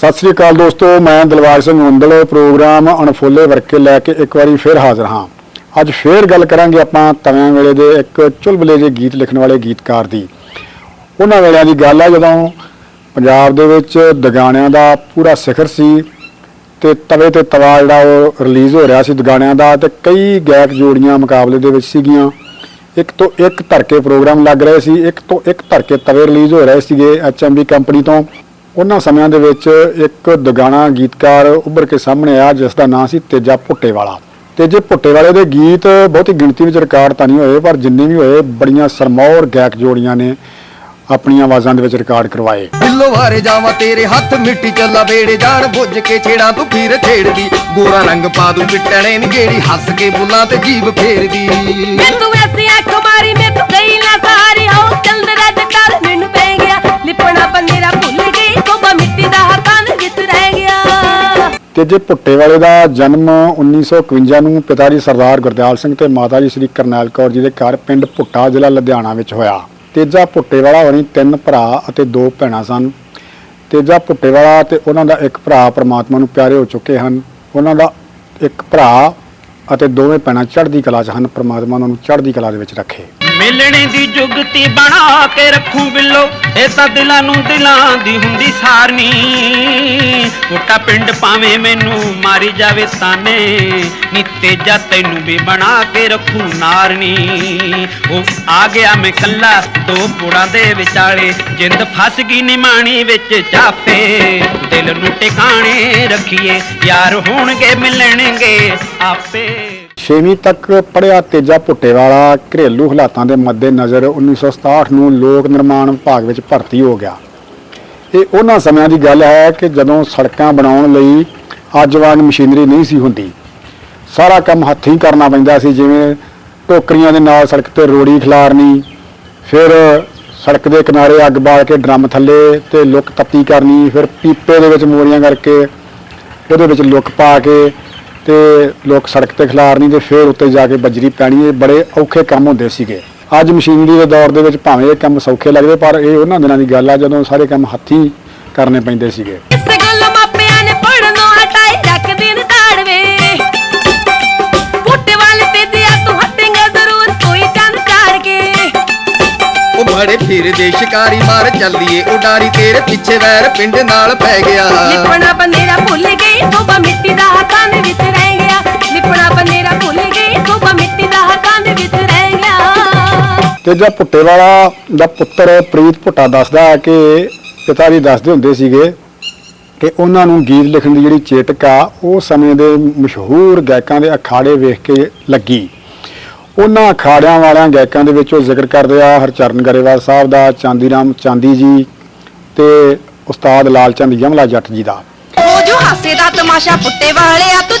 ਸਤਿ ਸ੍ਰੀ ਅਕਾਲ ਦੋਸਤੋ, ਮੈਂ ਦਿਲਵਾਗ ਸਿੰਘ ਹੁੰਦਲ ਪ੍ਰੋਗਰਾਮ ਅਣਫੋਲੇ ਵਰਕੇ ਲੈ ਕੇ ਇੱਕ ਵਾਰੀ ਫੇਰ ਹਾਜ਼ਰ ਹਾਂ। ਅੱਜ ਫੇਰ ਗੱਲ ਕਰਾਂਗੇ ਆਪਾਂ ਤਵਿਆਂ ਵੇਲੇ ਦੇ ਇੱਕ ਚੁਲਬਲੇ ਜੇ ਗੀਤ ਲਿਖਣ ਵਾਲੇ ਗੀਤਕਾਰ ਦੀ। ਉਹਨਾਂ ਵੇਲਿਆਂ ਦੀ ਗੱਲ ਆ ਜਦੋਂ ਪੰਜਾਬ ਦੇ ਵਿੱਚ ਦਗਾਣਿਆਂ ਦਾ ਪੂਰਾ ਸਿਖਰ ਸੀ ਤੇ ਤਵੇ ਤੇ ਤਵਾ ਜਿਹੜਾ ਉਹ ਰਿਲੀਜ਼ ਹੋ ਰਿਹਾ ਸੀ ਦਗਾਣਿਆਂ ਦਾ ਤੇ ਕਈ ਗਾਇਕ ਜੋੜੀਆਂ ਮੁਕਾਬਲੇ ਦੇ ਵਿੱਚ ਸੀਗੀਆਂ। ਇੱਕ ਤੋਂ ਇੱਕ ਧਰਕੇ ਪ੍ਰੋਗਰਾਮ ਲੱਗ ਰਹੇ ਸੀ, ਇੱਕ ਤੋਂ ਇੱਕ ਧਰਕੇ ਤਵੇ ਰਿਲੀਜ਼ ਹੋ ਰਹੇ ਸੀਗੇ ਐਚਐਮਬੀ ਕੰਪਨੀ ਤੋਂ। ਉਹਨਾਂ ਸਮਿਆਂ ਦੇ ਵਿੱਚ ਇੱਕ ਦਗਾਣਾ ਗੀਤਕਾਰ ਉੱਭਰ ਕੇ ਸਾਹਮਣੇ ਆਇਆ ਜਿਸ ਦਾ ਨਾਂ ਸੀ ਤੇਜਾ ਭੁੱਟੇ ਵਾਲਾ ਤੇਜੇ ਭੁੱਟੇ ਵਾਲੇ ਦੇ ਗੀਤ ਬਹੁਤੀ ਗਿਣਤੀ ਵਿੱਚ ਰਿਕਾਰਡ ਤਾਂ ਨਹੀਂ ਹੋਏ ਪਰ ਜਿੰਨੇ ਵੀ ਹੋਏ ਬੜੀਆਂ ਸਰਮੌਰ ਗਾਇਕ ਜੋੜੀਆਂ ਨੇ ਆਪਣੀਆਂ ਆਵਾਜ਼ਾਂ ਦੇ ਵਿੱਚ ਰਿਕਾਰਡ ਕਰਵਾਏ। ਬਿੱਲੋ ਵਾਰੇ ਜਾਵਾਂ ਤੇਰੇ ਹੱਥ ਮਿੱਟੀ ਚੱਲਾ ਵੇੜੇ ਜਾਣ ਬੁੱਝ ਕੇ ਛੇੜਾਂ ਤੂੰ ਖੀਰ ਛੇੜਦੀ। ਗੋਰਾ ਰੰਗ ਪਾ ਦੂੰ ਪਿੱਟਣੇ ਨੀ ਜਿਹੜੀ ਹੱਸ ਕੇ ਬੁੱਲਾਂ ਤੇ ਜੀਬ ਫੇਰਦੀ। ਮੈਂ ਤੂੰ ਐਸੀ ਅੱਖ ਮਾਰੀ ਮੈਂ ਤੂੰ ਗਈ ਨਾ ਸਾਰੀ ਆਉ ਚੱਲ ਰੱਜ ਕਰ ਮੈਨੂੰ ਪੈ ਗਿਆ। ਲਿਪਣਾ ਬੰਨੇਰਾ ਭੁੱਲ ਦਾ ਹੱਥਾਂ ਵਿੱਚ ਰਹਿ ਗਿਆ। ਤੇਜੇ ਭੁੱਟੇ ਵਾਲੇ ਦਾ ਜਨਮ 1951 ਨੂੰ ਪਿਤਾ ਜੀ ਸਰਦਾਰ ਗੁਰਦਿਆਲ ਸਿੰਘ ਤੇ ਮਾਤਾ ਜੀ ਸ੍ਰੀ ਕਰਨੈਲ ਕੌਰ ਜੀ ਦੇ ਘਰ ਪਿੰਡ ਭੁੱਟਾ ਜ਼ਿਲ੍ਹਾ ਲੁਧਿਆਣਾ ਵਿੱਚ ਹੋਇਆ। ਤੇਜਾ ਭੁੱਟੇ ਵਾਲਾ ਹੋਣੀ ਤਿੰਨ ਭਰਾ ਅਤੇ ਦੋ ਭੈਣਾਂ ਸਨ। ਤੇਜਾ ਭੁੱਟੇ ਵਾਲਾ ਤੇ ਉਹਨਾਂ ਦਾ ਇੱਕ ਭਰਾ ਪ੍ਰਮਾਤਮਾ ਨੂੰ ਪਿਆਰੇ ਹੋ ਚੁੱਕੇ ਹਨ। ਉਹਨਾਂ ਦਾ ਇੱਕ ਭਰਾ ਅਤੇ ਦੋਵੇਂ ਭੈਣਾਂ ਚੜ੍ਹਦੀ ਕਲਾ 'ਚ ਹਨ। ਪ੍ਰਮਾਤਮਾ ਉਹਨਾਂ ਨੂੰ ਚੜ੍ਹਦੀ ਕਲਾ ਦੇ ਵਿੱਚ ਰੱਖੇ। ਮਿਲਣੇ ਦੀ ਜੁਗਤੀ ਬਣਾ ਕੇ ਰੱਖੂ ਬਿੱਲੋ। ਇਹ ਤਾਂ ਦਿਲਾਂ ਨੂੰ ਦਿਲਾਂ ਦੀ ਹੁੰਦੀ ਸਾਰਨੀ। ਛੋਟਾ ਪਿੰਡ ਪਾਵੇਂ ਮੈਨੂੰ ਮਾਰੀ ਜਾਵੇ ਤਾਨੇ ਨੀ ਤੇਜਾ ਤੈਨੂੰ ਵੀ ਬਣਾ ਕੇ ਰੱਖੂ ਨਾਰਨੀ। ਉਹ ਆ ਗਿਆ ਮੈਂ ਕੱਲਾ ਦੋ ਪੁੜਾਂ ਦੇ ਵਿਚਾਲੇ, ਜਿੰਦ ਫਸ ਗਈ ਨਿਮਾਣੀ ਵਿੱਚ ਚਾਪੇ ਦਿਲ ਨੂੰ ਟਿਕਾਣੇ ਰੱਖੀਏ, ਯਾਰ ਹੋਣਗੇ ਮਿਲਣਗੇ ਆਪੇ। ਛੇਵੀਂ ਤੱਕ ਪੜ੍ਹਿਆ ਤੇਜਾ ਭੁੱਟੇ ਵਾਲਾ ਘਰੇਲੂ ਹਾਲਾਤਾਂ ਦੇ ਮੱਦੇਨਜ਼ਰ 1967 ਨੂੰ ਲੋਕ ਨਿਰਮਾਣ ਵਿਭਾਗ ਵਿੱਚ ਭਰਤੀ ਹੋ ਗਿਆ। ਇਹ ਉਹਨਾਂ ਸਮਿਆਂ ਦੀ ਗੱਲ ਹੈ ਕਿ ਜਦੋਂ ਸੜਕਾਂ ਬਣਾਉਣ ਲਈ ਅੱਜ ਵਾਂਗ ਮਸ਼ੀਨਰੀ ਨਹੀਂ ਸੀ ਹੁੰਦੀ। ਸਾਰਾ ਕੰਮ ਹੱਥੀਂ ਕਰਨਾ ਪੈਂਦਾ ਸੀ, ਜਿਵੇਂ ਟੋਕਰੀਆਂ ਦੇ ਨਾਲ ਸੜਕ ਤੇ ਰੋੜੀ ਖਿਲਾਰਨੀ, ਫਿਰ ਸੜਕ ਦੇ ਕਿਨਾਰੇ ਅੱਗ ਬਾਲ ਕੇ ਡਰਮ ਥੱਲੇ ਤੇ ਲੁੱਕ ਤੱਤੀ ਕਰਨੀ, ਫਿਰ ਪੀਪੇ ਦੇ ਵਿੱਚ ਮੋਰੀਆਂ ਕਰਕੇ ਉਹਦੇ ਵਿੱਚ ਲੁੱਕ ਪਾ ਕੇ ਤੇ ਲੋਕ ਸੜਕ ਤੇ ਖਿਲਾਰਨੀ ਤੇ ਫਿਰ ਉੱਤੇ ਜਾ ਕੇ ਬਜਰੀ ਪੈਣੀ, ਇਹ ਬੜੇ ਔਖੇ ਕੰਮ ਹੁੰਦੇ ਸੀਗੇ। ਅੱਜ ਮਸ਼ੀਨਰੀ ਦੇ ਦੌਰ ਦੇ ਵਿੱਚ ਭਾਵੇਂ ਇਹ ਕੰਮ ਸੌਖੇ ਲੱਗਦੇ, ਪਰ ਇਹ ਉਹਨਾਂ ਦਿਨਾਂ ਦੀ ਗੱਲ ਆ ਜਦੋਂ ਸਾਰੇ ਕੰਮ ਹੱਥੀਂ ਕਰਨੇ ਪੈਂਦੇ ਸੀਗੇ। ਬੜੇ ਫਿਰਦੇ ਸ਼ਿਕਾਰੀ ਮਾਰ ਚੱਲੀਏ ਉਡਾਰੀ ਤੇਰੇ ਪਿੱਛੇ ਵੈਰ ਪਿੰਡ ਨਾਲ ਪੈ ਗਿਆ। ਲਿਪਣਾ ਬੰਨੇਰਾ ਭੁੱਲ ਗਈ ਕੋਬਾ ਮਿੱਟੀ ਦਾ ਹੱਥਾਂ ਦੇ ਵਿੱਚ ਰਹਿ ਗਿਆ। ਲਿਪਣਾ ਬੰਨੇਰਾ ਭੁੱਲ ਗਈ ਕੋਬਾ ਮਿੱਟੀ ਦਾ ਹੱਥਾਂ ਦੇ ਵਿੱਚ ਰਹਿ ਗਿਆ। ਤੇਜਾ ਭੁੱਟੇ ਵਾਲਾ ਦਾ ਪੁੱਤਰ ਪ੍ਰੀਤ ਭੁੱਟਾ ਦੱਸਦਾ ਹੈ ਕਿ ਪਿਤਾ ਜੀ ਦੱਸਦੇ ਹੁੰਦੇ ਸੀਗੇ ਕਿ ਉਹਨਾਂ ਨੂੰ ਗੀਤ ਲਿਖਣ ਦੀ ਜਿਹੜੀ ਚੇਟਕ ਆ ਉਹ ਸਮੇਂ ਦੇ ਮਸ਼ਹੂਰ ਗਾਇਕਾਂ ਦੇ ਅਖਾੜੇ ਵੇਖ ਕੇ ਲੱਗੀ। ਉਹਨਾਂ ਅਖਾੜਿਆਂ ਵਾਲਿਆਂ ਗਾਇਕਾਂ ਦੇ ਵਿੱਚ ਉਹ ਜ਼ਿਕਰ ਕਰਦੇ ਆ, ਹਰਚਰਨ ਗਰੇਵਾਲ ਸਾਹਿਬ ਦਾ ਚਾਂਦੀ ਰਾਮ ਚਾਂਦੀ ਜੀ ਤੇ ਉਸਤਾਦ ਲਾਲ ਚੰਦ ਯਮਲਾ ਜੱਟ ਜੀ ਦਾ। ਉਹ ਜੋ ਹਾਸੇ ਦਾ ਤਮਾਸ਼ਾ ਪੁੱਟੇ ਵਾਲਿਆ ਤੂੰ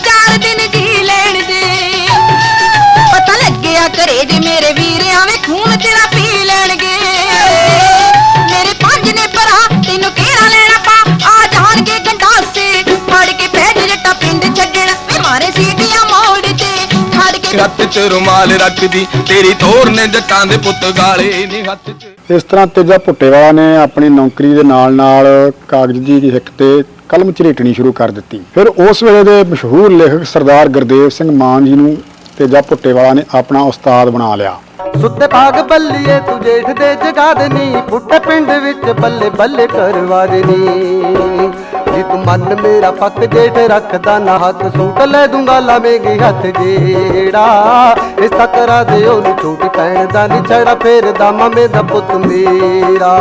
ਹੱਥ 'ਚ ਰੁਮਾਲ ਰੱਖਦੀ ਤੇਰੀ ਤੋਰ ਨੇ ਜੱਟਾਂ ਦੇ ਪੁੱਤ ਗਾਲੇ ਨੇ ਹੱਥ 'ਚ। ਇਸ ਤਰ੍ਹਾਂ ਤੇਜਾ ਭੁੱਟੇ ਵਾਲਾ ਨੇ ਆਪਣੀ ਨੌਕਰੀ ਦੇ ਨਾਲ ਨਾਲ ਕਾਗਜ਼ ਦੀ ਹਿੱਕ ਤੇ ਕਲਮ ਝਰੀਟਣੀ ਸ਼ੁਰੂ ਕਰ ਦਿੱਤੀ। ਫਿਰ ਉਸ ਵੇਲੇ ਦੇ ਮਸ਼ਹੂਰ ਲੇਖਕ ਸਰਦਾਰ ਗੁਰਦੇਵ ਸਿੰਘ ਮਾਨ ਜੀ ਨੂੰ ਤੇਜਾ ਭੁੱਟੇ ਵਾਲਾ ਨੇ ਆਪਣਾ ਉਸਤਾਦ ਬਣਾ ਲਿਆ। ਸੁੱਤੇ ਭਾਗ ਬੱਲੀਏ ਤੂੰ ਜੇਠ ਦੇ ਜਗਾ ਦੇਨੀ ਪਿੰਡ ਵਿੱਚ ਬੱਲੇ ਬੱਲੇ ਕਰਵਾ ਦੇਨੀ ਜੀ ਤੂੰ ਮਨ ਮੇਰਾ ਪੱਕ ਜੇਠ ਰੱਖਦਾ ਨਾ ਹੱਥ ਸੂਟ ਲੈ ਦੂੰਗਾ ਲਾਵੇਂਗੀ ਹੱਥ ਜਿਹੜਾ ਇਸ ਤੱਕ ਕਰਾ ਦੇ ਉਹਨੂੰ ਛੋਟੀ ਭੈਣ ਦਾ ਨੀ ਛੜਾ ਫੇਰ ਦਾ ਮਾਮੇ ਦਾ ਪੁੱਤ ਮੇਰਾ।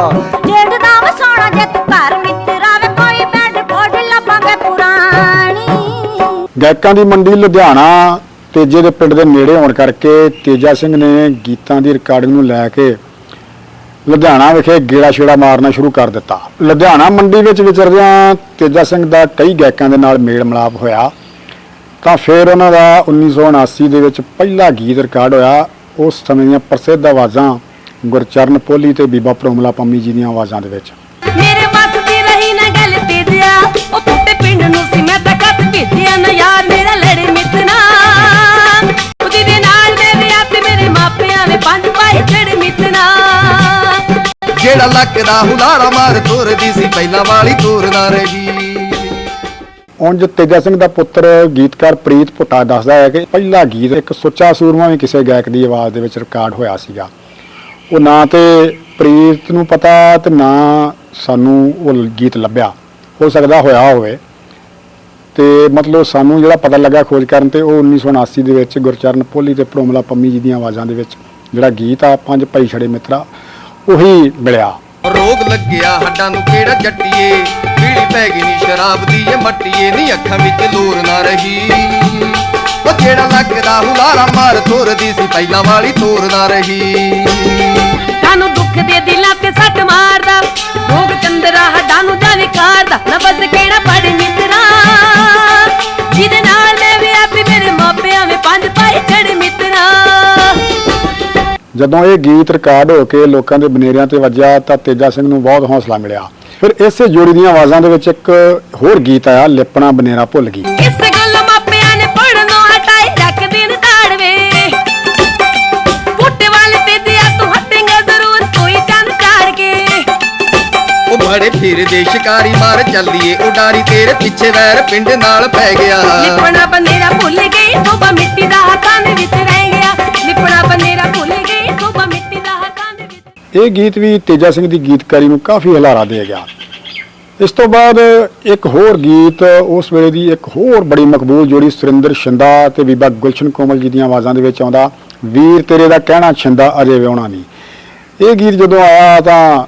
ਜੇਠ ਦਾ ਵਸਾਉਣਾ ਜੇ ਤੂੰ ਘਰ ਮਿੱਤਰਾ ਵੇ ਕੋਈ ਬੈਂਡ ਬੋਡ ਲੱਭਾਂਗੇ ਪੁਰਾਣੀ। ਗਾਇਕਾਂ ਦੀ ਮੰਡੀ ਲੁਧਿਆਣਾ ਤੇਜੇ ਦੇ ਪਿੰਡ ਦੇ ਨੇੜੇ ਹੋਣ ਕਰਕੇ ਤੇਜਾ ਸਿੰਘ ਨੇ ਗੀਤਾਂ ਦੀ ਰਿਕਾਰਡਿੰਗ ਨੂੰ ਲੈ ਕੇ ਲੁਧਿਆਣਾ ਵਿਖੇ ਗੇੜਾ ਛੇੜਾ ਮਾਰਨਾ ਸ਼ੁਰੂ ਕਰ ਦਿੱਤਾ। ਲੁਧਿਆਣਾ ਮੰਡੀ ਵਿੱਚ ਵਿਚਰਦਿਆਂ ਤੇਜਾ ਸਿੰਘ ਦਾ ਕਈ ਗਾਇਕਾਂ ਦੇ ਨਾਲ ਮੇਲ ਮਿਲਾਪ ਹੋਇਆ। ਤਾਂ ਫਿਰ ਉਹਨਾਂ ਦਾ 1979 ਦੇ ਵਿੱਚ ਪਹਿਲਾ ਗੀਤ ਰਿਕਾਰਡ ਹੋਇਆ। ਉਸ ਸਮੇਂ ਦੀਆਂ ਪ੍ਰਸਿੱਧ ਆਵਾਜ਼ਾਂ ਗੁਰਚਰਨ ਪੋਲੀ ਤੇ ਬੀਬਾ ਪ੍ਰੋਮਲਾ ਪੰਮੀ ਜੀ ਦੀਆਂ ਆਵਾਜ਼ਾਂ ਦੇ ਵਿੱਚ। ਮੇਰੇ ਬਸ ਦੀ ਰਹੀ ਨਾ ਗੱਲ ਤੇਜਿਆ, ਉਹ ਪੁੱਤੇ ਪਿੰਡ ਨੂੰ ਸੀ ਮੈਂ ਤਾਂ ਕੱਤ ਭੇਜਿਆ ਨਾ ਯਾਰ ਮੇਰਾ ਲੜੇ ਮਿੱਤਨਾ ਜਿਹੜਾ ਲੱਕ ਹੁਲਾਰਾ ਮਾਰ ਤੁਰਦੀ ਸੀ, ਪਹਿਲਾਂ ਵਾਲੀ ਤੁਰਦਾ ਰਹੀ ਉਂਝ ਤੇਜਾ ਸਿੰਘ ਦਾ ਪੁੱਤਰ ਗੀਤਕਾਰ ਪ੍ਰੀਤ ਭੁੱਟਾ ਦੱਸਦਾ ਹੈ ਕਿ ਪਹਿਲਾ ਗੀਤ ਇੱਕ ਸੁੱਚਾ ਸੂਰਮਾ ਵੀ ਕਿਸੇ ਗਾਇਕ ਦੀ ਆਵਾਜ਼ ਦੇ ਵਿੱਚ ਰਿਕਾਰਡ ਹੋਇਆ ਸੀਗਾ। ਉਹ ਨਾ ਤੇ ਪ੍ਰੀਤ ਨੂੰ ਪਤਾ ਤੇ ਨਾ ਸਾਨੂੰ ਉਹ ਗੀਤ ਲੱਭਿਆ। ਹੋ ਸਕਦਾ ਹੋਇਆ ਹੋਵੇ। ਤੇ ਮਤਲਬ ਸਾਨੂੰ ਜਿਹੜਾ ਪਤਾ ਲੱਗਾ ਖੋਜ ਕਰਨ ਤੇ ਉਹ 1979 ਦੇ ਵਿੱਚ ਗੁਰਚਰਨ ਪੋਲੀ ਤੇ ਪ੍ਰੋਮਲਾ ਪੰਮੀ ਜੀ ਦੀਆਂ ਆਵਾਜ਼ਾਂ ਦੇ ਵਿੱਚ ਜਿਹੜਾ ਗੀਤ ਆ, ਪੰਜ ਭਾਈ ਛੜੇ ਮਿੱਤਰਾ ਉਹੀ ਮਿਲਿਆ। ਰੋਗ ਲੱਗਿਆ ਹੱਡਾਂ ਨੂੰ ਕਿਹੜਾ ਜੱਟੀਏ? ਪੀੜੀ ਪੈ ਗਈ ਨੀ ਸ਼ਰਾਬ ਦੀ ਏ ਮੱਟੀਏ। ਨੀ ਅੱਖਾਂ ਵਿੱਚ ਲੋਰ ਨਾ ਰਹੀ। ਉਹ ਜਿਹੜਾ ਲੱਗਦਾ ਹੁਲਾਰਾ ਮਾਰ ਤੋਰਦੀ ਸੀ ਪਹਿਲਾਂ ਵਾਲੀ ਤੋਰ ਨਾ ਰਹੀ। ਕਾਨੂੰ ਦੁੱਖ ਦੇ ਦਿਲਾਂ ਤੇ ਸੱਟ ਮਾਰਦਾ। ਰੋਗ ਚੰਦਰਾ ਹੱਡਾਂ ਨੂੰ ਜਾਵੇ ਖਾਰਦਾ ਨਾ ਬਸ ਕਿਹੜਾ ਪੜ ਮਿੱਤਰਾ? ਜਦੋਂ ਇਹ ਗੀਤ ਰਿਕਾਰਡ ਹੋ ਕੇ ਲੋਕਾਂ ਦੇ ਬਨੇਰਿਆਂ ਤੇ ਵੱਜਿਆ ਤਾਂ ਤੇਜਾ ਸਿੰਘ ਨੂੰ ਬਹੁਤ ਹੌਸਲਾ ਮਿਲਿਆ। ਫਿਰ ਇਸੇ ਜੋੜੀ ਦੀਆਂ ਆਵਾਜ਼ਾਂ ਦੇ ਵਿੱਚ ਇੱਕ ਹੋਰ ਗੀਤ ਆਇਆ ਲਿਪਣਾ ਬਨੇਰਾ ਭੁੱਲ ਗਈ। ਇਸ ਗੱਲ ਮਾਪਿਆਂ ਨੇ ਪੜਨੋਂ ਹਟਾਈ ਰੱਖ ਦਿਨ ਤਾੜਵੇ ਪੁੱਟ ਵੱਲ ਤੇ ਦਿਆ ਤੂੰ ਹਟੇਂਗਾ ਜ਼ਰੂਰ ਕੋਈ ਚੰਨ ਚਾੜ ਕੇ। ਉਹ ਬੜੇ ਫਿਰਦੇ ਸ਼ਿਕਾਰੀ ਮਾਰ ਚੱਲੀਏ ਉਡਾਰੀ ਤੇਰੇ ਪਿੱਛੇ ਵੈਰ ਪਿੰਡ ਨਾਲ ਪੈ ਗਿਆ। ਲਿਪਣਾ ਬਨੇਰਾ ਭੁੱਲ ਗਈ ਤੋਬਾ ਮਿੱਟੀ ਦਾ ਹੱਥਾਂ ਦੇ ਵਿੱਚ ਰਹਿ ਗਿਆ। ਲਿਪਣਾ ਬਨੇਰਾ ਭੁੱਲ ਇਹ ਗੀਤ ਵੀ ਤੇਜਾ ਸਿੰਘ ਦੀ ਗੀਤਕਾਰੀ ਨੂੰ ਕਾਫੀ ਹਲਾਰਾ ਦੇ ਗਿਆ। ਇਸ ਤੋਂ ਬਾਅਦ ਇੱਕ ਹੋਰ ਗੀਤ, ਉਸ ਵੇਲੇ ਦੀ ਇੱਕ ਹੋਰ ਬੜੀ ਮਕਬੂਲ ਜੋੜੀ ਸੁਰਿੰਦਰ ਸ਼ਿੰਦਾ ਤੇ ਬੀਬਾ ਗੁਲਸ਼ਨ ਕੋਮਲ ਜੀ ਦੀਆਂ ਆਵਾਜ਼ਾਂ ਦੇ ਵਿੱਚ ਆਉਂਦਾ, ਵੀਰ ਤੇਰੇ ਦਾ ਕਹਿਣਾ ਛਿੰਦਾ ਅਜੇ ਵਿਆਹੁਣਾ ਨਹੀਂ। ਇਹ ਗੀਤ ਜਦੋਂ ਆਇਆ ਤਾਂ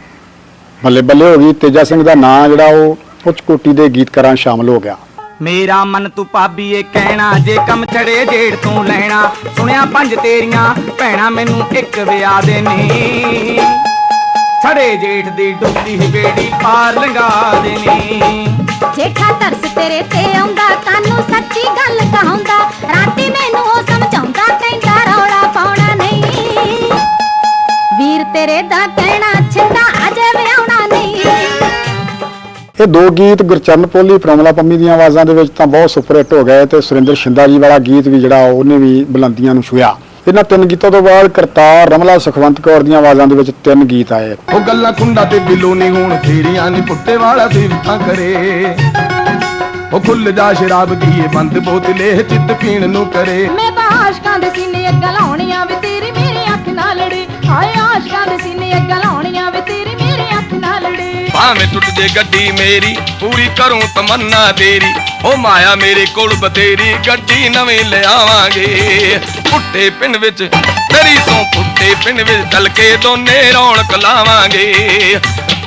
ਬੱਲੇ ਬੱਲੇ ਹੋ ਗਈ। ਤੇਜਾ ਸਿੰਘ ਦਾ ਨਾਂ ਜਿਹੜਾ ਉਹ ਉੱਚ ਕੋਟੀ ਦੇ ਗੀਤਕਾਰਾਂ 'ਚ ਸ਼ਾਮਲ ਹੋ ਗਿਆ। ਮੇਰਾ ਮਨ ਤੂੰ ਭਾਬੀਏ ਕਹਿਣਾ, ਜੇ ਕੰਮ ਛੜੇ ਜੇੜ ਤੂੰ ਲੈਣਾ। ਸੁਣਿਆ ਪੰਜ ਤੇਰੀਆਂ, ਭੈਣਾ ਮੈਨੂੰ ਇੱਕ ਵਿਆਹ ਦੇ ਨੀ। ਛੜੇ ਜੇਠ ਦੀ ਡੁੱਬਦੀ ਬੇੜੀ ਪਾਰ ਲੰਘਾ ਦੇਣੀ ਜੇਠਾ ਤਰਸ ਤੇਰੇ ਤੇ ਆਉਂਦਾ ਕਾਨੂੰ ਸੱਚੀ ਗੱਲ ਕਹਾਉਂਦਾ। ਰਾਤੀ ਮੈਨੂੰ ਇਹ ਦੋ ਗੀਤ ਗੁਰਚਰਨ ਪੋਲੀ ਪ੍ਰਮਲਾ ਪੰਮੀ ਦੀਆਂ ਆਵਾਜ਼ਾਂ ਦੇ ਵਿੱਚ ਤਾਂ ਬਹੁਤ ਸੁਪਰ ਹਿੱਟ ਹੋ ਗਏ ਤੇ ਸੁਰਿੰਦਰ ਸ਼ਿੰਦਾ ਜੀ ਵਾਲਾ ਗੀਤ ਵੀ ਜਿਹੜਾ ਉਹਨੇ ਵੀ ਬੁਲੰਦੀਆਂ ਨੂੰ ਛੂਇਆ ਇਹਨਾਂ ਤਿੰਨ ਗੀਤਾਂ ਤੋਂ ਬਾਅਦ ਕਰਤਾਰ ਰਮਲਾ ਸੁਖਵੰਤ ਕੌਰ ਦੀਆਂ ਆਵਾਜ਼ਾਂ ਦੇ ਵਿੱਚ ਤਿੰਨ ਗੀਤ ਆਏ। ਉਹ ਗੱਲਾਂ ਕੁੰਡਾ ਤੇ ਬਿੱਲੋ ਨਹੀਂ ਹੋਣ ਤੇਰੀਆਂ ਨੀ ਪੁੱਤੇ ਵਾਲਾ ਸਿਫਤਾਂ ਕਰੇ। ਉਹ ਖੁੱਲ ਜਾ ਸ਼ਰਾਬ ਦੀਏ ਬੰਦ ਬੋਤਲੇ ਚਿੱਤ ਪੀਣ ਨੂੰ ਕਰੇ। ਮੈਂ ਤਾਂ ਆਸ਼ਕਾਂ ਦੇ ਸੀਨੇ ਅੱਗਾ ਲਾਉਣੀਆਂ ਵੇ ਤੇਰੀ ਮੇਰੇ ਅੱਖ ਨਾਲ ਲੜੇ। ਹਾਏ ਆਸ਼ਕਾਂ ਦੇ ਸੀਨੇ ਅੱਗਾ ਲਾਉਣੀਆਂ ਭਾਵੇਂ ਟੁੱਟ ਜੇ ਗੱਡੀ ਮੇਰੀ ਪੂਰੀ ਕਰੂੰ ਤਮੰਨਾ ਤੇਰੀ। ਉਹ ਮਾਇਆ ਮੇਰੇ ਕੋਲ ਬਤੇਰੀ ਗੱਡੀ ਨਵੀਂ ਲਿਆਵਾਂਗੇ। ਪੁੱਟੇ ਪਿੰਡ ਵਿੱਚ ਤੇਰੀ ਤੋਂ ਪੁੱਟੇ ਪਿੰਡ ਵਿੱਚ ਚੱਲ ਕੇ ਦੋਨੇ ਰੌਣਕ ਲਾਵਾਂਗੇ।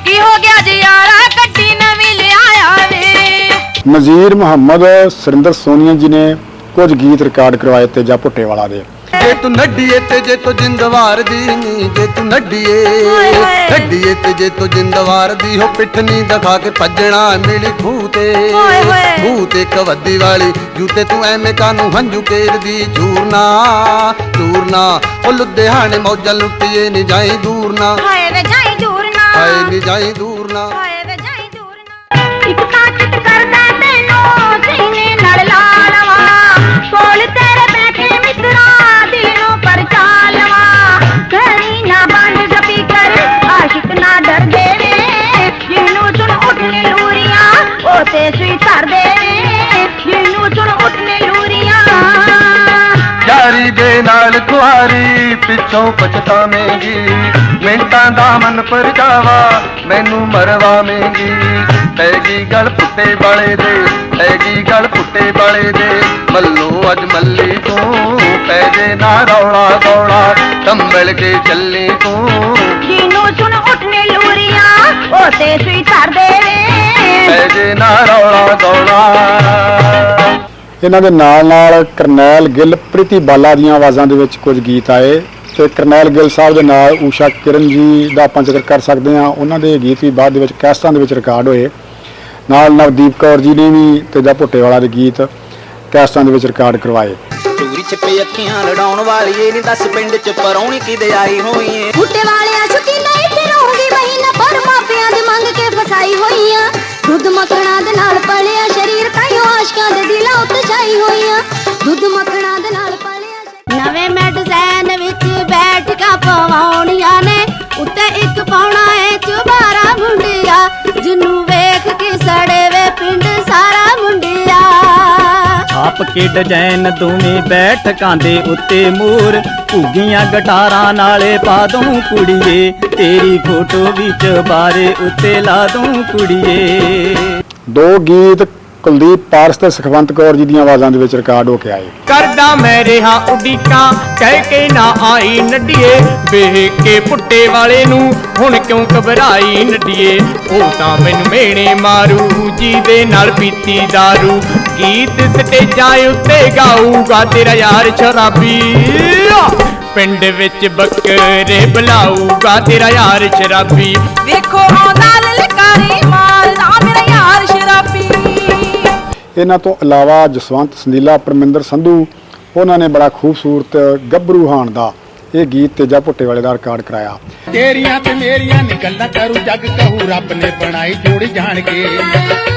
ਕੀ ਹੋ ਗਿਆ ਜੀ ਯਾਰਾ ਗੱਡੀ ਨਵੀਂ ਲਿਆਇਆ ਵੇ? ਨਜ਼ੀਰ ਮੁਹੰਮਦ ਸੁਰਿੰਦਰ ਸੋਨੀਆ ਜੀ ਨੇ ਕੁਝ ਗੀਤ ਰਿਕਾਰਡ ਕਰਵਾਏ ਤੇਜਾ ਭੁੱਟੇ ਵਾਲਾ ਦੇ। ਜੇ ਤੂੰ ਨੱਡੀਏ ਤੇ ਜੇ ਤੂੰ ਜਿੰਦਵਾਰ ਦੀ ਨੀ ਜੇ ਤੂੰ ਨੱਡੀਏ। ਨੱਡੀਏ ਤੇ ਜੇ ਤੂੰ ਜਿੰਦਵਾਰ ਦੀ ਹੋ ਪਿੱਠ ਨੀ ਦਿਖਾ ਕੇ ਭੱਜਣਾ ਮਿਲੀ ਖੂਹ ਤੇ। ਹਾਏ ਹਾਏ। ਖੂਹ ਤੇ ਕਵੱਦੀ ਵਾਲੀ ਜੂਤੇ ਤੂੰ ਐਵੇਂ ਕਾਨੂੰ ਹੰਝੂ ਕੇਰਦੀ ਚੂਰਨਾ ਚੂਰਨਾ ਉਹ ਲੁਧਿਆਣੇ ਮੌਜਾਂ ਲੁੱਟੀਏ ਨੀ ਜਾਈ ਦੂਰ ਨਾ। ਹਾਏ ਵੇ ਜਾਈ ਦੂਰ ਨਾ। ਹਾਏ ਨੀ ਜਾਈ ਦੂਰ ਨਾ। ਨਾਲ ਕੁਆਰੀ ਪਿੱਛੋਂ ਪਛਤਾਵੇਂਗੀ। ਮਿੰਟਾਂ ਦਾ ਮਨ ਪਰਜਾਵਾ ਮੈਨੂੰ ਮਰਵਾਵੇਂਗੀ। ਪੈਗੀ ਗਲ ਪੁੱਟੇ ਵਾਲੇ ਦੇ ਪੈਗੀ ਗਲ ਪੁੱਟੇ ਵਾਲੇ ਦੇ। ਮੱਲੋ ਅੱਜ ਮੱਲੀ ਤੂੰ ਪੈ ਜੇ ਨਾ ਰੌਲਾ ਗੌਲਾ ਕੰਬਲ ਕੇ ਚੱਲੀ ਤੂੰ। ਜਿਹਨੂੰ ਸੁਣ ਉੱਠਨੇ ਲੂਰੀਆਂ ਉਹ ਤੇ ਸੂਈ ਧਰਦੇ ਨੇ। ਪੈ ਜੇ ਨਾ ਰੌਲਾ ਗੌਲਾ ਇਹਨਾਂ ਦੇ ਨਾਲ ਨਾਲ ਕਰਨੈਲ ਗਿੱਲ ਪ੍ਰੀਤੀ ਬਾਲਾ ਦੀਆਂ ਆਵਾਜ਼ਾਂ ਦੇ ਵਿੱਚ ਕੁਝ ਗੀਤ ਆਏ ਤੇ ਕਰਨੈਲ ਗਿੱਲ ਸਾਹਿਬ ਦੇ ਨਾਲ ਊਸ਼ਾ ਕਿਰਨ ਜੀ ਦਾ ਆਪਾਂ ਜ਼ਿਕਰ ਕਰ ਸਕਦੇ ਹਾਂ। ਉਹਨਾਂ ਦੇ ਗੀਤ ਵੀ ਬਾਅਦ ਦੇ ਵਿੱਚ ਕੈਸਟਾਂ ਦੇ ਵਿੱਚ ਰਿਕਾਰਡ ਹੋਏ। ਨਾਲ ਨਵਦੀਪ ਕੌਰ ਜੀ ਨੇ ਵੀ ਤੇਜਾ ਭੁੱਟੇ ਵਾਲਾ ਦੇ ਗੀਤ ਕੈਸਟਾਂ ਦੇ ਵਿੱਚ ਰਿਕਾਰਡ ਕਰਵਾਏ। ਚੋਰੀ ਛਿਪੇ ਅੱਖੀਆਂ ਲੜਾਉਣ ਵਾਲੀ ਇਹ ਨਹੀਂ ਦੱਸ ਪਿੰਡ ਚ ਪਰੌਣੀ ਕਿਦੇ ਆਈ ਹੋਈ ਏ ਬੁੱਟੇ ਵਾਲਿਆ ਛੁੱਟੀ ਨਹੀਂ ਤੇ ਰਹੂੰਗੀ ਮਹੀਨਾ ਪਰ ਮਾਪਿਆਂ ਦੇ ਮੰਗ ਕੇ ਫਸਾਈ ਹੋਈਆਂ। ਦੁੱਧ ਮੱਖਣਾ ਦੇ ਨਾਲ ਪਲਿਆ ਸਰੀਰ ਤਾਈਓ ਆਸ਼ਕਾਂ ਦੇ ਦਿਲਾਂ ਉੱਤੇ ਛਾਈ ਹੋਈਆਂ। ਦੁੱਧ ਮੱਖਣਾ ਦੇ ਨਾਲ ਪਲਿਆ। ਨਵੇਂ ਮੈਂ ਡਿਜ਼ਾਈਨ ਵਿੱਚ ਬੈਠਕਾਂ ਪਵਾਉਣੀਆਂ ਨੇ। ਉੱਤੇ ਇੱਕ ਪਾਉਣਾ ਏ ਚੁਬਾਰਾ ਮੁੰਡਿਆ। ਜਿਹਨੂੰ ਵੇਖ ਕੇ ਸੜੇ ਵੇ ਪਿੰਡ ਸਾਰਾ ਮੁੰਡਿਆ। ਨਾਪ ਕੇ ਡਿਜ਼ਾਈਨ ਦੋਵੇਂ ਬੈਠਕਾਂ ਦੇ ਉੱਤੇ ਮੋਰ। ਘੁੱਗੀਆਂ ਗਟਾਰਾਂ ਨਾਲੇ ਪਾ ਦੂੰ ਕੁੜੀਏ। ਤੇਰੀ ਫੋਟੋ ਵਿੱਚ ਬਾਰੇ ਉੱਤੇ ਲਾ ਦੂੰ ਕੁੜੀਏ। ਦੋ ਗੀਤ ਕੁਲਦੀਪ ਪਾਰਸ ਤੇ ਸੁਖਵੰਤ ਕੌਰ ਜੀ ਦੀਆਂ ਆਵਾਜ਼ਾਂ ਦੇ ਵਿੱਚ ਰਿਕਾਰਡ ਹੋ ਕੇ ਆਏ। ਕਰਦਾ ਮੈਂ ਰਿਹਾ ਉਡੀਕਾਂ ਕਹਿ ਕੇ ਨਾ ਆਈ ਨੱਡੀਏ ਵੇਖ ਕੇ ਪੁੱਟੇ ਵਾਲੇ ਨੂੰ ਹੁਣ ਕਿਉਂ ਘਬਰਾਈ ਨੱਡੀਏ। ਉਹ ਤਾਂ ਮੈਨੂੰ ਮੇਣੇ ਮਾਰੂ ਜੀ ਦੇ ਨਾਲ ਪੀਤੀ दारू ਗੀਤ ਸਟੇਜਾਂ ਉੱਤੇ ਗਾਊਗਾ ਤੇਰਾ ਯਾਰ ਸ਼ਰਾਬੀ। ਪਿੰਡ ਵਿੱਚ ਬੱਕਰੇ ਬੁਲਾਊਗਾ ਤੇਰਾ ਯਾਰ ਸ਼ਰਾਬੀ। ਵੇਖੋ ਆਉਂਦਾ ਇਹਨਾਂ ਤੋਂ ਇਲਾਵਾ ਜਸਵੰਤ ਸੰਦੀਲਾ ਪਰਮਿੰਦਰ ਸੰਧੂ ਉਹਨਾਂ ਨੇ ਬੜਾ ਖੂਬਸੂਰਤ ਗੱਭਰੂ ਹਾਣ ਦਾ ਇਹ ਗੀਤ ਤੇਜਾ ਭੁੱਟੇ ਵਾਲੇ ਦਾ ਰਿਕਾਰਡ ਕਰਾਇਆ। ਤੇਰੀਆਂ ਤੇ ਮੇਰੀਆਂ ਨੀ ਗੱਲਾਂ ਕਰੂ ਜੱਗ ਕਹੂ ਰੱਬ ਨੇ ਬਣਾਈ ਜੋੜੀ ਜਾਣ ਕੇ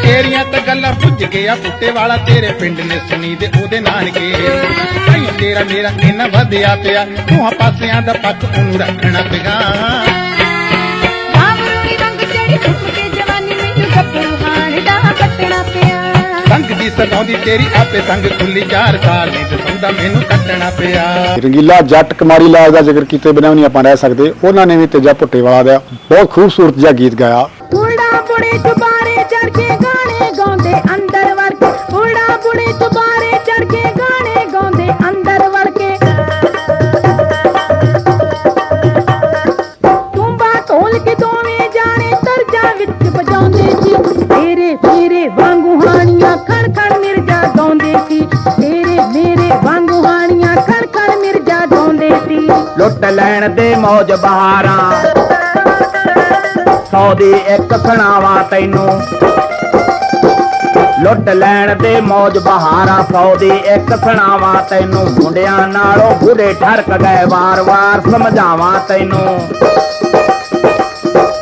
ਤੇਰੀਆਂ ਤਾਂ ਗੱਲਾਂ ਪੁੱਜ ਗਿਆ ਪੁੱਟੇ ਵਾਲਾ ਤੇਰੇ ਪਿੰਡ ਨੇ ਸੁਣੀ ਦੇ ਉਹਦੇ ਨਾਨਕੇ। ਭਾਈ ਤੇਰਾ ਮੇਰਾ ਇੰਨਾ ਵਧਿਆ ਪਿਆ ਦੋਹਾਂ ਪਾਸਿਆਂ ਦਾ ਪੱਕ ਉਹਨੂੰ ਰੱਖਣਾ ਪਿਆ। ਬਾਬਰੂਈ ਰੰਗ ਚੜੀ ਘੁੰਮ ਕੇ ਜਵਾਨੀ ਮੈਨੂੰ ਗੱਭਰੂ ਹਾਣ ਦਾ ਕੱਟਣਾ ਸੰਗ ਦੀ ਸਗਾਉਂਦੀ ਤੇਰੀ ਆਪੇ ਸੰਗ ਖੁੱਲੀ ਚਾਰ ਸਾਲ ਦੀ ਦਸੰਦਾ ਮੈਨੂੰ ਕੱਟਣਾ ਪਿਆ। ਰੰਗੀਲਾ ਜੱਟ ਕੁਮਾਰੀ ਲਾਲ ਦਾ ਜ਼ਿਕਰ ਕੀਤੇ ਬਿਨਾਂ ਵੀ ਨਹੀਂ ਆਪਾਂ ਰਹਿ ਸਕਦੇ ਉਹਨਾਂ ਨੇ ਵੀ ਤੇਜਾ ਭੁੱਟੇ ਵਾਲਾ ਦਾ ਬਹੁਤ ਖੂਬਸੂਰਤ ਜਿਹਾ ਗੀਤ ਗਾਇਆ। ਕੁੜਾ ਬੁੜੇ ਚੁਬਾਰੇ ਚੜ ਕੇ ਗਾਣੇ ਗਾਉਂਦੇ ਅੰਦਰ ਵੜ ਕੇ। ਕੁੜਾ ਬੁੜੇ ਚੁਬਾਰੇ ਚੜ ਕੇ ਗਾਣੇ ਗਾਉਂਦੇ ਅੰਦਰ ਵੜ ਕੇ। ਤੁੰਬਾ ਢੋਲ ਕੇ ਦੋਵੇਂ ਜਾਣੇ ਤਰਜਾ ਵਿੱਚ ਵਜਾਉਂਦੇ ਸੀ। ਤੇਰੇ ਮੇਰੇ ਵਾਂਗੂ ਹਾਣੀਆਂ ਖੜ ਖੜ ਮਿਰਜਾ ਗਾਉਂਦੇ ਸੀ। ਲੁੱਟ ਲੈਣ ਦੇ ਮੌਜ ਬਹਾਰਾਂ। ਸੌ ਦੀ ਇੱਕ ਸੁਣਾਵਾਂ ਤੈਨੂੰ। ਲੁੱਟ ਲੈਣ ਦੇ ਮੌਜ ਬਹਾਰਾਂ, ਸੌ ਦੀ ਇੱਕ ਸੁਣਾਵਾਂ ਤੈਨੂੰ। ਮੁੰਡਿਆਂ ਨਾਲੋਂ ਬੁਰੇ ਠਰਕ ਗਏ ਵਾਰ-ਵਾਰ, ਸਮਝਾਵਾਂ ਤੈਨੂੰ।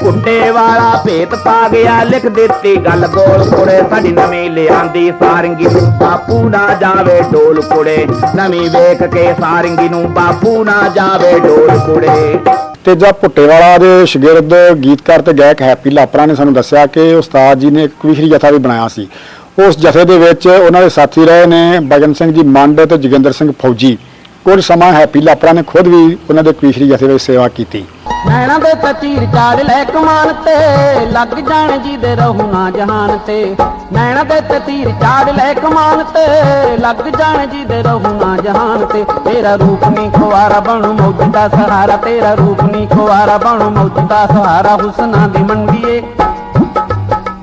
ਕੁੰਡੇ ਵਾਲਾ ਭੇਤ ਪਾ ਗਿਆ, ਲਿਖ ਦਿੱਤੀ ਗੱਲ ਗੋਲ ਕੁੜੇ ਸਾਡੀ ਨਵੀਂ ਲਿਆਂਦੀ ਸਾਰੰਗੀ ਨੂੰ ਬਾਪੂ ਨਾ ਜਾਵੇ ਢੋਲ ਕੁੜੇ ਨਵੀਂ ਵੇਖ ਕੇ ਸਾਰੰਗੀ ਨੂੰ ਬਾਪੂ ਨਾ ਜਾਵੇ ਢੋਲ ਕੁੜੇ ਤੇਜਾ ਭੁੱਟੇ ਵਾਲਾ ਦੇ ਸ਼ਾਗਿਰਦ ਗੀਤਕਾਰ ਤੇ ਗਾਇਕ ਹੈਪੀ ਲਾਪਰਾ ਨੇ ਸਾਨੂੰ ਦੱਸਿਆ ਕਿ ਉਸਤਾਦ ਜੀ ਨੇ ਇੱਕ ਵਿਸ਼ਰੀ ਜਥਾ ਵੀ ਬਣਾਇਆ ਸੀ। ਉਸ ਜਥੇ ਦੇ ਵਿੱਚ ਉਹਨਾਂ ਦੇ ਸਾਥੀ ਰਹੇ ਨੇ ਬਗਨ ਸਿੰਘ ਜੀ ਮੰਡ ਤੇ ਜੋਗਿੰਦਰ ਸਿੰਘ ਫੌਜੀ। ਕੁਝ ਸਮਾਂ ਹੈਪੀ ਲਾਪਰਾ ਨੇ ਖੁਦ ਵੀ ਉਹਨਾਂ ਦੇ ਕਵੀਸ਼ਰੀ ਜਥੇ ਵਿੱਚ ਸੇਵਾ ਕੀਤੀ। ਨੈਣਾ ਦੇ ਤੀਰ ਚਾੜ ਲੈ ਕਮਾਨ ਤੇ ਲੱਗ ਜਾਣ ਜੀ ਦੇ ਰਹੂ ਨਾ ਜਹਾਨ ਤੇ। ਨੈਣਾ ਦੇ ਤੀਰ ਚਾੜ ਲੈ ਕਮਾਨ ਤੇ ਲੱਗ ਜਾਣ ਜੀ ਦੇ ਰਹੂ ਨਾ ਜਹਾਨ ਤੇ। ਤੇਰਾ ਰੂਪ ਨਹੀਂ ਖੁਆਰਾ ਬਣੂ ਮੌਜ ਦਾ ਸਹਾਰਾ ਤੇਰਾ ਰੂਪ ਨਹੀਂ ਖੁਆਰਾ ਬਣੂ ਮੌਜ ਦਾ ਸਹਾਰਾ ਹੁਸਨਾ ਦੀ ਮੰਡੀਏ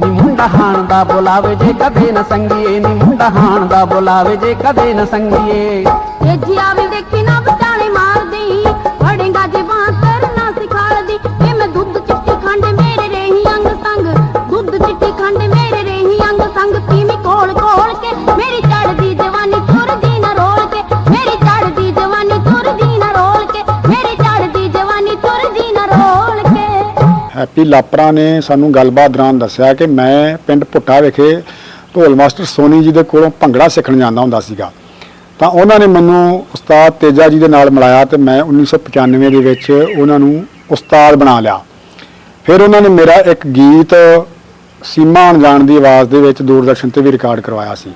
ਨੀ ਮੁੰਡਾ ਹਾਣ ਦਾ ਬੁਲਾਵੇ ਜੇ ਕਦੇ ਨਾ ਸੰਗੀਏ ਨੀ ਮੁੰਡਾ ਹਾਣ ਦਾ ਬੁਲਾਵੇ ਜੇ ਕਦੇ ਨਾ ਸੰਗੀਏ। ਤੇਜੀਆ ਵੀ ਹੈਪੀ ਲਾਪਰਾ ਨੇ ਸਾਨੂੰ ਗੱਲਬਾਤ ਦੌਰਾਨ ਦੱਸਿਆ ਕਿ ਮੈਂ ਪਿੰਡ ਭੁੱਟਾ ਵਿਖੇ ਢੋਲ ਮਾਸਟਰ ਸੋਨੀ ਜੀ ਦੇ ਕੋਲੋਂ ਭੰਗੜਾ ਸਿੱਖਣ ਜਾਂਦਾ ਹੁੰਦਾ ਸੀਗਾ। ਤਾਂ ਉਹਨਾਂ ਨੇ ਮੈਨੂੰ ਉਸਤਾਦ ਤੇਜਾ ਜੀ ਦੇ ਨਾਲ ਮਿਲਾਇਆ ਤੇ ਮੈਂ 1995 ਦੇ ਵਿੱਚ ਉਹਨਾਂ ਨੂੰ ਉਸਤਾਦ ਬਣਾ ਲਿਆ। ਫਿਰ ਉਹਨਾਂ ਨੇ ਮੇਰਾ ਇੱਕ ਗੀਤ ਸੀਮਾ ਅਣਜਾਣ ਦੀ ਆਵਾਜ਼ ਦੇ ਵਿੱਚ ਦੂਰਦਰਸ਼ਨ ਤੇ ਵੀ ਰਿਕਾਰਡ ਕਰਵਾਇਆ ਸੀ।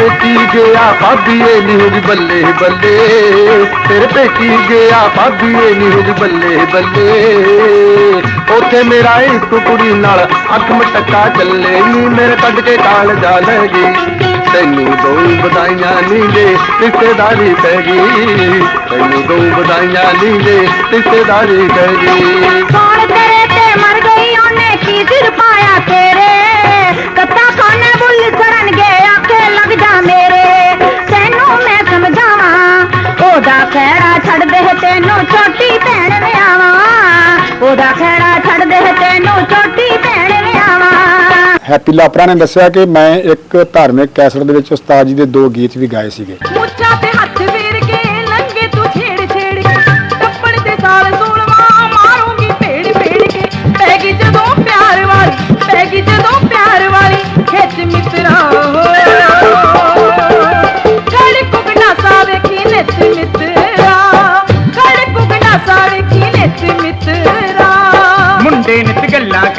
ਤੇਰੇ ਪੇਟੀ ਗਿਆ ਭਾਬੀਏ ਨੀ ਹੋਗੀ ਬੱਲੇ ਬੱਲੇ। ਤੇਰੇ ਪੇਟੀ ਗਿਆ ਭਾਬੀਏ ਨੀ ਬੱਲੇ ਬੱਲੇ। ਉੱਥੇ ਮੇਰਾ ਇਸ ਕੁੜੀ ਨਾਲ ਅੱਖ ਮਟਕਾ ਚੱਲੇ। ਨੀ ਮੇਰੇ ਕੱਢ ਕੇ ਕਾਲ ਜਾ ਲੈ ਗਈ। ਤੈਨੂੰ ਦੋ ਵਧਾਈਆਂ ਨੀ ਦੇ ਰਿਸ਼ਤੇਦਾਰੀ ਪੈ ਗਈ। ਤੈਨੂੰ ਦੋ ਵਧਾਈਆਂ ਨੀ ਦੇ ਰਿਸ਼ਤੇਦਾਰੀ ਪੈ ਗਈ। ਕੌਣ ਤੇਰੇ ਤੇ ਮਰ ਗਈ? ਉਹਨੇ ਕੀ ਦਿਲ ਪਾਇਆ ਤੇਰੇ? ਕੱਤਾ ਖਾਨੇ ਬੁੱਲ ਕਰਨਗੇ ਲੱਗ ਜਾ ਮੇਰੇ। ਤੈਨੂੰ ਮੈਂ ਸਮਝਾਵਾਂ ਉਹਦਾ ਖੈੜਾ ਛੱਡ ਦੇ ਤੈਨੂੰ ਛੋਟੀ ਭੈਣ ਵਿਆਵਾਂ ਉਹਦਾ ਖੈੜਾ ਛੱਡ ਦੇ ਤੈਨੂੰ ਛੋਟੀ ਭੈਣ ਵਿਆਵਾਂ ਹੈਪੀ ਲਾਪਰਾ ਨੇ ਦੱਸਿਆ ਕਿ ਮੈਂ ਇੱਕ ਧਾਰਮਿਕ ਕੈਸਟ ਦੇ ਵਿੱਚ ਉਸਤਾਦ ਜੀ ਦੇ ਦੋ ਗੀਤ ਵੀ ਗਾਏ ਸੀਗੇ। ਮੁੱਛਾਂ ਤੇ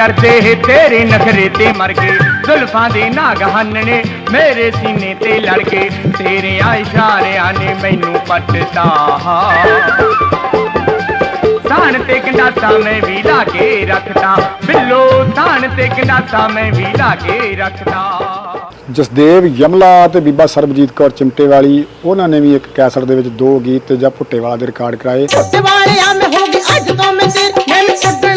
ਕਰਦੇ ਤੇਰੇ ਨਖਰੇ ਤੇ ਮਰ ਗਏ ਜ਼ੁਲਫਾਂ ਦੇ ਨਾਗ ਹੰਨਣੇ ਮੇਰੇ ਸੀਨੇ ਤੇ ਲੜ ਕੇ ਤੇਰਿਆਂ ਇਸ਼ਾਰਿਆਂ ਨੇ ਮੈਨੂੰ ਪੱਟਦਾ ਸਾਨ ਤੇ ਗੰਡਾਸਾ ਮੈਂ ਵੀ ਲਾ ਕੇ ਰੱਖਦਾ। ਬਿੱਲੋ ਸਾਨ ਤੇ ਗੰਡਾਸਾ ਮੈਂ ਵੀ ਲਾ ਕੇ ਰੱਖਦਾ। ਜਸਦੇਵ ਯਮਲਾ ਤੇ ਬੀਬਾ ਸਰਬਜੀਤ ਕੌਰ ਚਿਮਟੇ ਵਾਲੀ ਉਹਨਾਂ ਨੇ ਵੀ ਇੱਕ ਕੈਸਟ ਦੇ ਵਿੱਚ ਦੋ ਗੀਤ ਤੇਜਾ ਭੁੱਟੇ ਵਾਲਾ ਦੇ ਰਿਕਾਰਡ ਕਰਾਏ। ਵਾਲਿਆ ਮੈਂ ਹੋ ਗਈ ਅੱਜ ਤੋਂ ਮੈਂ ਤੇਰੇ ਛੱਡਣਾ।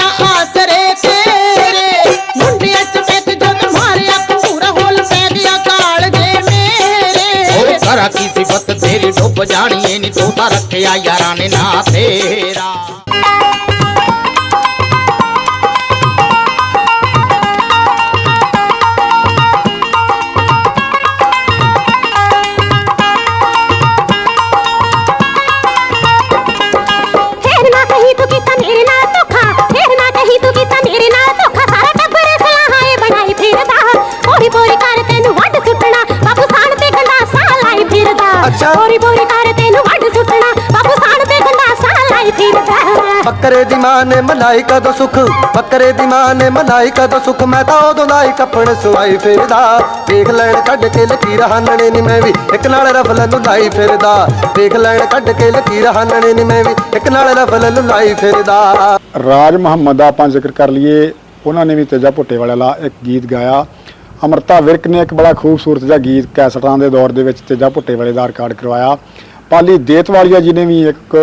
ਤੇਰੀ ਡੁੱਬ ਜਾਣੀ ਏ ਨੀ ਤੂੰ ਤਾਂ ਰੱਖਿਆ ਯਾਰਾਂ ਨੇ ਨਾ ਤੇਰਾ। ਅੱਛਾ। ਬੱਕਰੇ ਦੀ ਮਾਂ ਨੇ ਮਲਾਈ ਕਦੋਂ ਸੁਖ? ਬੱਕਰੇ ਦੀ ਮਾਂ ਨੇ ਮਲਾਈ ਕਦੋਂ ਸੁਖ? ਮੈਂ ਤਾਂ ਉਦੋਂ ਦਾ ਹੀ ਕੱਪਣ ਸਵਾਈ ਫਿਰਦਾ। ਦੇਖ ਲੈਣ ਕੱਢ ਕੇ ਲਕੀਰ ਹਾਨਣੇ ਨੀ ਮੈਂ ਵੀ। ਇੱਕ ਨਾਲ ਰਫਲ ਨੂੰ ਲਾਈ ਫਿਰਦਾ। ਦੇਖ ਲੈਣ ਕੱਢ ਕੇ ਲਕੀਰ ਹਾਨਣੇ ਨੀ ਮੈਂ ਵੀ। ਇੱਕ ਨਾਲ ਰਫਲ ਨੂੰ ਲਾਈ ਫਿਰਦਾ। ਰਾਜ ਮੁਹੰਮਦ ਦਾ ਆਪਾਂ ਜ਼ਿਕਰ ਕਰ ਲਈਏ। ਉਹਨਾਂ ਨੇ ਵੀ ਤੇਜਾ ਭੁੱਟੇ ਵਾਲੇ ਵਾਲਾ ਇੱਕ ਗੀਤ ਗਾਇਆ। ਅਮਰਤਾ ਵਿਰਕ ਨੇ ਇੱਕ ਬੜਾ ਖੂਬਸੂਰਤ ਜਿਹਾ ਗੀਤ ਕੈਸਟਾਂ ਦੇ ਦੌਰ ਦੇ ਵਿੱਚ ਤੇਜਾ ਭੁੱਟੇ ਵਾਲੇ ਦਾ ਰਿਕਾਰਡ ਕਰਵਾਇਆ। ਪਾਲੀ ਦੇਤਵਾਲੀਆ ਜੀ ਨੇ ਵੀ ਇੱਕ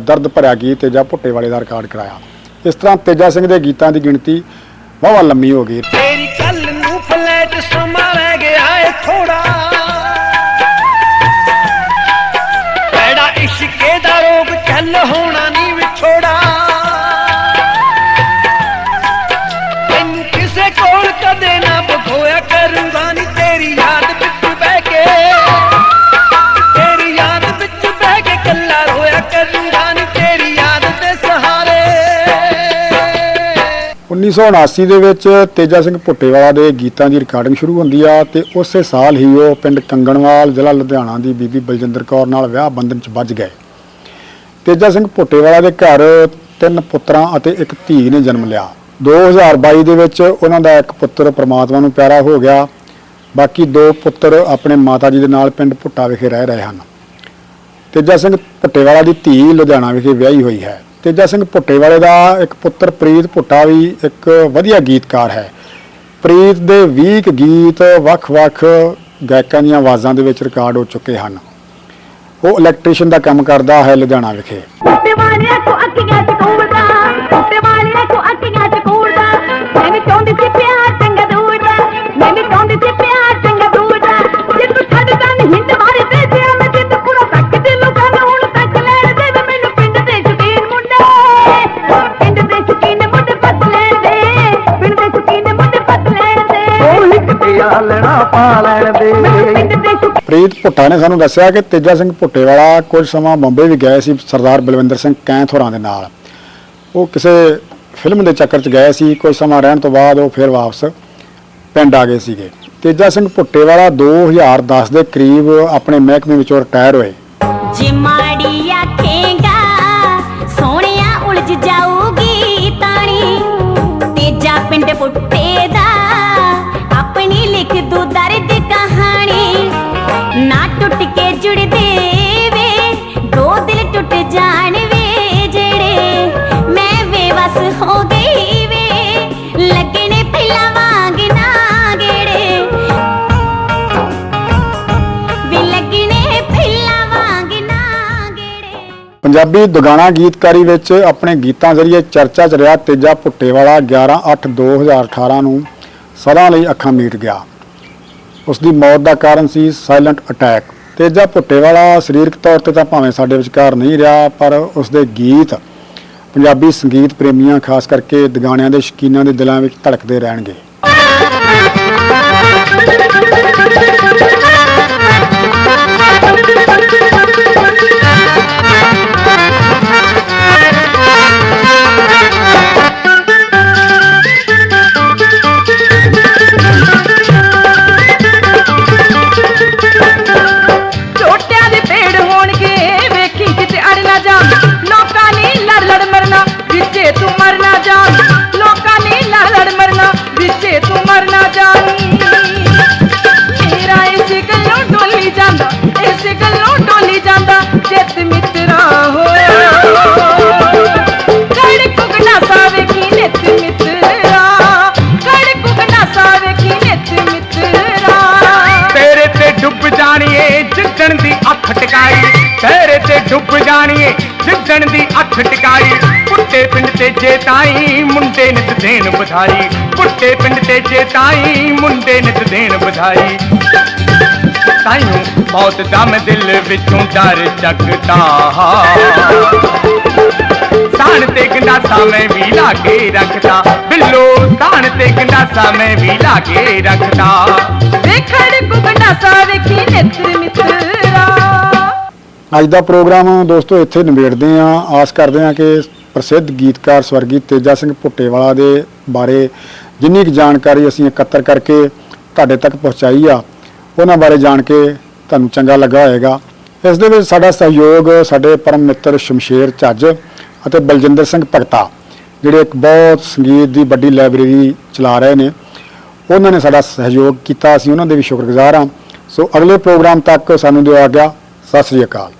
ਦਰਦ ਭਰਿਆ ਗੀਤ ਤੇਜਾ ਭੁੱਟੇ ਵਾਲੇ ਦਾ ਰਿਕਾਰਡ ਕਰਾਇਆ। ਇਸ ਤਰ੍ਹਾਂ ਤੇਜਾ ਸਿੰਘ ਦੇ ਗੀਤਾਂ ਦੀ ਗਿਣਤੀ ਵਾਹਵਾ ਲੰਮੀ ਹੋ ਗਈ। ਤੇਰੀ ਕੱਲ ਨੂੰ ਫਲੈਟ ਸਮਾਂ ਰਹਿ ਗਿਆ ਏ ਥੋੜਾ ਬੜਾ ਇਸ਼ਕੇ ਦਾ ਰੋਗ ਚੱਲ ਹੋਣਾ 1979 ਦੇ ਵਿੱਚ ਤੇਜਾ ਸਿੰਘ ਭੁੱਟੇਵਾਲਾ ਦੇ ਗੀਤਾਂ ਦੀ ਰਿਕਾਰਡਿੰਗ ਸ਼ੁਰੂ ਹੁੰਦੀ ਆ ਤੇ ਉਸੇ ਸਾਲ ਹੀ ਉਹ ਪਿੰਡ ਕੰਗਣਵਾਲ ਜ਼ਿਲ੍ਹਾ ਲੁਧਿਆਣਾ ਦੀ ਬੀਬੀ ਬਲਜਿੰਦਰ ਕੌਰ ਨਾਲ ਵਿਆਹ ਬੰਧਨ 'ਚ ਵੱਜ ਗਏ। ਤੇਜਾ ਸਿੰਘ ਭੁੱਟੇਵਾਲਾ ਦੇ ਘਰ ਤਿੰਨ ਪੁੱਤਰਾਂ ਅਤੇ ਇੱਕ ਧੀ ਨੇ ਜਨਮ ਲਿਆ। 2022 ਦੇ ਵਿੱਚ ਉਹਨਾਂ ਦਾ ਇੱਕ ਪੁੱਤਰ ਪ੍ਰਮਾਤਮਾ ਨੂੰ ਪਿਆਰਾ ਹੋ ਗਿਆ। ਬਾਕੀ ਦੋ ਪੁੱਤਰ ਆਪਣੇ ਮਾਤਾ ਜੀ ਦੇ ਨਾਲ ਪਿੰਡ ਭੁੱਟਾ ਵਿਖੇ ਰਹਿ ਰਹੇ ਹਨ। ਤੇਜਾ ਸਿੰਘ ਭੁੱਟੇਵਾਲਾ ਦੀ ਧੀ ਲੁਧਿਆਣਾ ਵਿਖੇ ਵਿਆਹੀ ਹੋਈ ਹੈ। ਤੇਜਾ ਸਿੰਘ ਭੁੱਟੇ ਵਾਲੇ ਦਾ ਇੱਕ ਪੁੱਤਰ ਪ੍ਰੀਤ ਭੁੱਟਾ ਵੀ ਇੱਕ ਵਧੀਆ ਗੀਤਕਾਰ ਹੈ। ਪ੍ਰੀਤ ਦੇ 20 ਗੀਤ ਵੱਖ-ਵੱਖ ਗਾਇਕਾਂ ਦੀਆਂ ਆਵਾਜ਼ਾਂ ਦੇ ਵਿੱਚ ਰਿਕਾਰਡ ਹੋ ਚੁੱਕੇ ਹਨ। ਉਹ ਇਲੈਕਟ੍ਰੀਸ਼ੀਅਨ ਦਾ ਕੰਮ ਕਰਦਾ ਹੈ ਲੁਧਿਆਣਾ ਵਿਖੇ। ਆਲਣਾ ਪਾ ਲੈਣ ਦੇ। ਪਿੰਡ ਦੇ ਸ਼ਕੀਨ ਪ੍ਰੀਤ ਭੁੱਟਾ ਨੇ ਸਾਨੂੰ ਦੱਸਿਆ ਕਿ ਤੇਜਾ ਸਿੰਘ ਭੁੱਟੇਵਾਲਾ ਕੁਝ ਸਮਾਂ ਬੰਬੇ ਵੀ ਗਏ ਸੀ ਸਰਦਾਰ ਬਲਵਿੰਦਰ ਸਿੰਘ ਕੈਂਥ ਹੋਰਾਂ ਦੇ ਨਾਲ। ਉਹ ਕਿਸੇ ਫਿਲਮ ਦੇ ਚੱਕਰ 'ਚ ਗਏ ਸੀ ਕੁਝ ਸਮਾਂ ਰਹਿਣ ਤੋਂ ਬਾਅਦ ਉਹ ਫਿਰ ਵਾਪਸ ਪਿੰਡ ਆ ਗਏ ਸੀਗੇ। ਤੇਜਾ ਸਿੰਘ ਭੁੱਟੇਵਾਲਾ 2010 ਦੇ ਕਰੀਬ ਆਪਣੇ ਮਹਿਕਮੇ ਵਿੱਚੋਂ ਰਿਟਾਇਰ ਹੋਏ। ਜੇ ਮਾੜੀ ਆਖੇਗਾ ਸੋਹਣਿਆ ਉਲਝ ਜਾਊਗੀ ਤਾਣੀ। ਤੇਜਾ ਪਿੰਡ ਪੁੱਟੇ ਦਾ ਪੰਜਾਬੀ ਦੁਗਾਣਾ ਗੀਤਕਾਰੀ ਵਿੱਚ ਆਪਣੇ ਗੀਤਾਂ ਜ਼ਰੀਏ ਚਰਚਾ 'ਚ ਰਿਹਾ ਤੇਜਾ ਭੁੱਟੇਵਾਲਾ 11/8/2018 ਨੂੰ ਸਦਾ ਲਈ ਅੱਖਾਂ ਮੀਟ ਗਿਆ। ਉਸ ਦੀ ਮੌਤ ਦਾ ਕਾਰਨ ਸੀ ਸਾਇਲੈਂਟ ਅਟੈਕ ਤੇਜਾ ਭੁੱਟੇਵਾਲਾ ਸਰੀਰਕ ਤੌਰ ਤੇ ਤਾਂ ਭਾਵੇਂ ਸਾਡੇ ਵਿਚਕਾਰ ਨਹੀਂ ਰਿਹਾ, ਪਰ ਉਸ ਦੇ ਗੀਤ ਪੰਜਾਬੀ ਸੰਗੀਤ ਪ੍ਰੇਮੀਆਂ, ਖਾਸ ਕਰਕੇ ਦੁਗਾਣਿਆਂ ਦੇ ਸ਼ੌਕੀਨਾਂ ਦੇ ਦਿਲਾਂ ਵਿੱਚ ਧੜਕਦੇ ਰਹਿਣਗੇ। ਮਰਨਾ ਜਾਨੀ, ਲੋਕਾਂ ਨੇ ਲੜ ਮਰਨਾ ਵਿੱਚੇ ਤੂੰ ਮਰਨਾ ਜਾਨੀ। ਮੇਰਾ ਇਸ ਗੱਲੋਂ ਡੋਲੀ ਜਾਂਦਾ, ਇਸ ਗੱਲੋਂ ਡੋਲੀ ਜਾਂਦਾ, ਜਿੱਤ ਮਿੱਤਰਾ ਹੋਇਆ। ਕੜ ਕੁਗਣਾ ਸਾਵੇ ਕੀ ਨਿਤ ਮਿੱਤਰਾ ਕੜ ਕੁਗਣਾ ਸਾਵੇ ਕੀ ਨਿਤ ਮਿੱਤਰਾ। ਤੇਰੇ ਤੇ ਡੁੱਬ ਜਾਣੀਏ ਜਿੱਦਣ ਦੀ ਅੱਖ ਟਿਕਾਈ। ਤੇਰੇ ਤੇ ਡੁੱਬ ਜਾਣੀਏ ਜਿੱਦਣ ਦੀ ਪਿੰਡ ਤੇ ਜੇ ਤਾਈ ਮੁੰਡੇ ਨਿਤ ਦੇਣ ਵਧਾਈ। ਪੁੱਟੇ ਪਿੰਡ ਤੇ ਜੇ ਤਾਈ ਮੁੰਡੇ ਨਿਤ ਦੇਣ ਵਧਾਈ। ਤਾਈਓ ਬਹੁਤ ਦਮ ਦਿਲ ਵਿੱਚੋਂ ਡਰ ਚੱਕਦਾ ਸਾਨ ਤੇ ਗੰਡਾਸਾ ਮੈਂ ਵੀ ਲਾ ਕੇ ਰੱਖਦਾ। ਬਿੱਲੋ ਸਾਨ ਤੇ ਗੰਡਾਸਾ ਮੈਂ ਵੀ ਲਾ ਕੇ ਰੱਖਦਾ। ਵੇਖੜ ਕੁਗੰਡਾਸਾ ਵੇਖੀ ਨੇਤਰ ਮਿੱਤਰਾ। ਅੱਜ ਦਾ ਪ੍ਰੋਗਰਾਮ ਦੋਸਤੋ ਇੱਥੇ ਨਿਬੇੜਦੇ ਹਾਂ। ਆਸ ਕਰਦੇ ਹਾਂ ਕਿ ਪ੍ਰਸਿੱਧ ਗੀਤਕਾਰ ਸਵਰਗੀ ਤੇਜਾ ਸਿੰਘ ਭੁੱਟੇਵਾਲਾ ਦੇ ਬਾਰੇ ਜਿੰਨੀ ਕੁ ਜਾਣਕਾਰੀ ਅਸੀਂ ਇਕੱਤਰ ਕਰਕੇ ਤੁਹਾਡੇ ਤੱਕ ਪਹੁੰਚਾਈ ਆ, ਉਹਨਾਂ ਬਾਰੇ ਜਾਣ ਕੇ ਤੁਹਾਨੂੰ ਚੰਗਾ ਲੱਗਾ ਹੋਵੇਗਾ। ਇਸ ਦੇ ਵਿੱਚ ਸਾਡਾ ਸਹਿਯੋਗ, ਸਾਡੇ ਪਰਮ ਮਿੱਤਰ ਸ਼ਮਸ਼ੇਰ ਝੱਜ ਅਤੇ ਬਲਜਿੰਦਰ ਸਿੰਘ ਭਗਤਾ, ਜਿਹੜੇ ਇੱਕ ਬਹੁਤ ਸੰਗੀਤ ਦੀ ਵੱਡੀ ਲਾਇਬ੍ਰੇਰੀ ਚਲਾ ਰਹੇ ਨੇ, ਉਹਨਾਂ ਨੇ ਸਾਡਾ ਸਹਿਯੋਗ ਕੀਤਾ, ਅਸੀਂ ਉਹਨਾਂ ਦੇ ਵੀ ਸ਼ੁਕਰਗੁਜ਼ਾਰ ਹਾਂ। ਸੋ ਅਗਲੇ ਪ੍ਰੋਗਰਾਮ ਤੱਕ ਸਾਨੂੰ ਦਿਓ ਆਗਿਆ। ਸਤਿ ਸ੍ਰੀ ਅਕਾਲ।